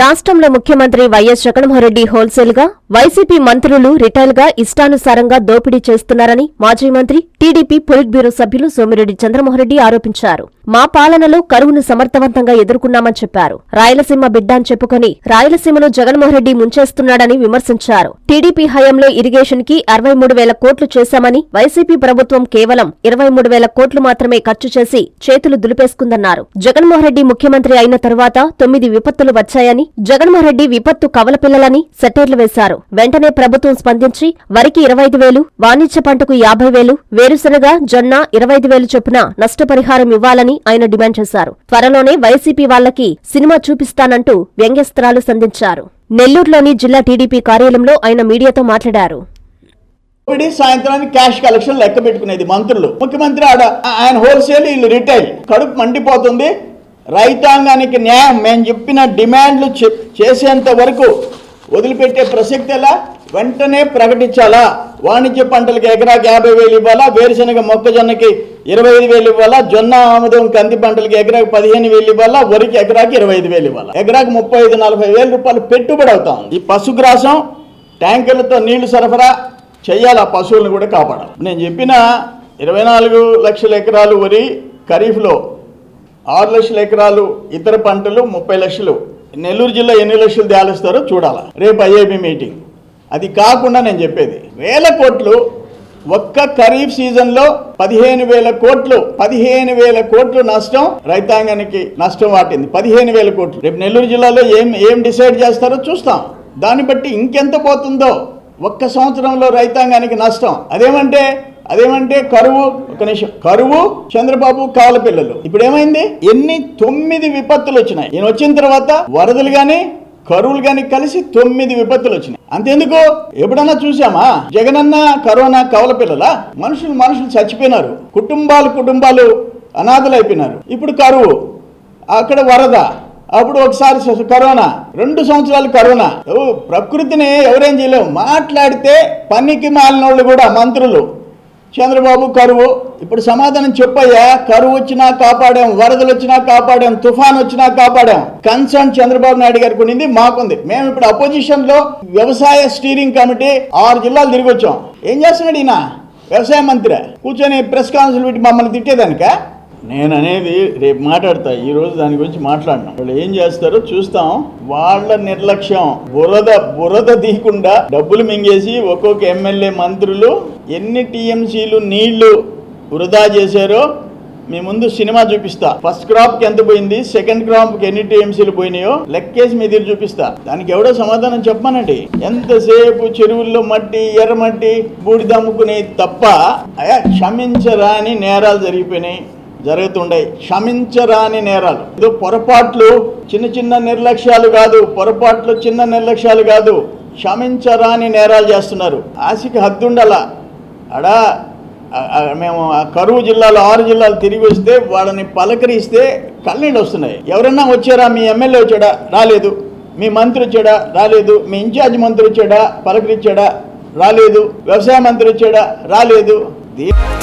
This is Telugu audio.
రాష్ట్రంలో ముఖ్యమంత్రి వైఎస్ జగన్మోహన్రెడ్డి హోల్సేల్గా వైసీపీ మంత్రులు రిటైల్గా ఇష్టానుసారంగా దోపిడీ చేస్తున్నారని మాజీ మంత్రి టీడీపీ పొలిట్ బ్యూరో సభ్యులు సోమిరెడ్డి చంద్రమోహన్రెడ్డి ఆరోపించారు. మా పాలనలో కరువును సమర్థవంతంగా ఎదుర్కొన్నామని చెప్పారు. రాయలసీమ బిడ్డ అని చెప్పుకొని రాయలసీమను జగన్మోహన్రెడ్డి ముంచేస్తున్నాడని విమర్శించారు. టీడీపీ హయాంలో ఇరిగేషన్కి అరవై మూడు వేల కోట్లు చేశామని వైసీపీ ప్రభుత్వం కేవలం ఇరవై మూడు వేల కోట్లు మాత్రమే ఖర్చు చేసి చేతులు దులిపేసుకుందన్నారు. జగన్మోహన్రెడ్డి ముఖ్యమంత్రి అయిన తరువాత తొమ్మిది విపత్తులు వచ్చాయని జగన్మోహన్రెడ్డి విపత్తు కవలపిల్లలని సెటైర్లు వేశారు. వెంటనే ప్రభుత్వం స్పందించి వరికి ఇరవై ఐదు వేలు వాణిజ్య పంటకు యాభై వేలు వేరుశనగ జొన్న ఇరవై ఐదు వేలు చొప్పున నష్టపరిహారం ఇవ్వాలని ఆయన డిమాండ్ చేశారు. త్వరలోనే వైసీపీ వాళ్ళకి సినిమా చూపిస్తానంటూ వ్యంగ్యస్త్రాలు సంధించారు. నెల్లూరులోని జిల్లా టీడీపీ కార్యాలయంలో ఆయన మీడియాతో మాట్లాడారు. సాయంత్రానికి క్యాష్ కలెక్షన్ లెక్క పెట్టుకునేది మంత్రులు. ముఖ్యమంత్రి ఆడ ఆయన హోల్సేల్ వీళ్ళు రిటైల్. కడుపు మండిపోతుంది. రైతాంగానికి న్యాయం. మేము చెప్పిన డిమాండ్లు చె- చేసేంత వరకు వదిలిపెట్టే ప్రసక్తి ఎలా? వెంటనే ప్రకటించాలా? వాణిజ్య పంటలకు ఎకరాకి యాభై వేలు ఇవ్వాలా? వేరుశనగ మొక్కజొన్నకి ఇరవై ఐదు వేలు ఇవ్వాలా? జొన్న ఆముదం కంది పంటలకి ఎకరాకి పదిహేను వేలు ఇవ్వాలా? వరికి ఎకరాకి ఇరవై ఐదు వేలు ఇవ్వాలా? ఎకరాకి ముప్పై ఐదు నలభై వేల రూపాయలు పెట్టుబడి అవుతాం ఈ పశుగ్రాసం ట్యాంకర్లతో నీళ్ళు సరఫరా చేయాలి? ఆ పశువులను కూడా కాపాడాలి. నేను చెప్పిన ఇరవై నాలుగు లక్షల ఎకరాలు వరి ఖరీఫ్లో ఆరు లక్షల ఎకరాలు ఇతర పంటలు ముప్పై లక్షలు. నెల్లూరు జిల్లా ఎన్ని లక్షలు తేలుస్తారో చూడాలా. రేపు ఐఏబి మీటింగ్. అది కాకుండా నేను చెప్పేది వేల కోట్లు ఒక్క ఖరీఫ్ సీజన్లో పదిహేను వేల కోట్లు పదిహేను వేల కోట్లు నష్టం రైతాంగానికి నష్టం వాటింది. పదిహేను వేల కోట్లు. రేపు నెల్లూరు జిల్లాలో ఏం ఏం డిసైడ్ చేస్తారో చూస్తాం. దాన్ని బట్టి ఇంకెంత పోతుందో ఒక్క సంవత్సరంలో రైతాంగానికి నష్టం. అదేమంటే అదేమంటే కరువు ఒక నిమిషం. కరువు చంద్రబాబు కాల పిల్లలు. ఇప్పుడు ఏమైంది ఎన్ని తొమ్మిది విపత్తులు వచ్చినాయి. నేను వచ్చిన తర్వాత వరదలు గాని కరువులు గాని కలిసి తొమ్మిది విపత్తులు వచ్చినాయి. అంతెందుకు? ఎప్పుడన్నా చూసామా జగనన్న కరోనా కవల పిల్లల? మనుషులు మనుషులు చచ్చిపోయినారు. కుటుంబాలు కుటుంబాలు అనాథలు అయిపోయినారు ఇప్పుడు కరువు అక్కడ వరద అప్పుడు ఒకసారి కరోనా రెండు సంవత్సరాలు కరోనా. ఓ, ప్రకృతిని ఎవరేం చేయలేము మాట్లాడితే పనికి మాలినోళ్ళు కూడా మంత్రులు. చంద్రబాబు కరువు. ఇప్పుడు సమాధానం చెప్పయ్యా కరువు వచ్చినా కాపాడాం వరదలు వచ్చినా కాపాడాం తుఫాన్ వచ్చినా కాపాడాం. కన్సర్న్ చంద్రబాబు నాయుడు గారికి ఉండింది మాకుంది. మేము ఇప్పుడు అపోజిషన్లో వ్యవసాయ స్టీరింగ్ కమిటీ ఆరు జిల్లాలు తిరిగి వచ్చాం. ఏం చేస్తున్నాడు ఈయన? వ్యవసాయ మంత్రి. కూర్చొని ప్రెస్ కాన్ఫరెన్స్ పెట్టి మమ్మల్ని తిట్టేదానిక? నేను అనేది రేపు మాట్లాడతా. ఈ రోజు దాని గురించి మాట్లాడినా. వాళ్ళు ఏం చేస్తారో చూస్తాం. వాళ్ళ నిర్లక్ష్యం బురద బురద తీయకుండా డబ్బులు మింగేసి ఒక్కొక్క ఎమ్మెల్యే మంత్రులు ఎన్ని టీఎంసీలు నీళ్ళు వృధా చేశారో మీ ముందు సినిమా చూపిస్తా. ఫస్ట్ క్రాప్కి ఎంత పోయింది? సెకండ్ క్రాప్కి ఎన్ని టీఎంసీలు పోయినాయో లెక్కేసి మీ దగ్గర చూపిస్తా. దానికి ఎవడో సమాధానం చెప్పమనండి. ఎంతసేపు చెరువుల్లో మట్టి ఎర్రమట్టి బూడిదమ్ముకునే తప్ప క్షమించరాని నేరాలు జరిగిపోయినాయి. జరుగుతుండే. క్షమించరాని నేరాలు. ఇది పొరపాట్లు చిన్న చిన్న నిర్లక్ష్యాలు కాదు పొరపాట్లు చిన్న నిర్లక్ష్యాలు కాదు. క్షమించరాని నేరాలు చేస్తున్నారు. ఆశకి హద్దుండాల. అడా మేము కరువు జిల్లాలో ఆరు జిల్లాలు తిరిగి వస్తే వాళ్ళని పలకరిస్తే కళ్ళనీళ్ళు వస్తున్నాయి. ఎవరన్నా వచ్చారా? మీ ఎమ్మెల్యే వచ్చాడా? రాలేదు. మీ మంత్రి వచ్చాడా? రాలేదు. మీ ఇన్ఛార్జ్ మంత్రి వచ్చాడా? పలకరించాడా? రాలేదు. వ్యవసాయ మంత్రి వచ్చాడా? రాలేదు. దీని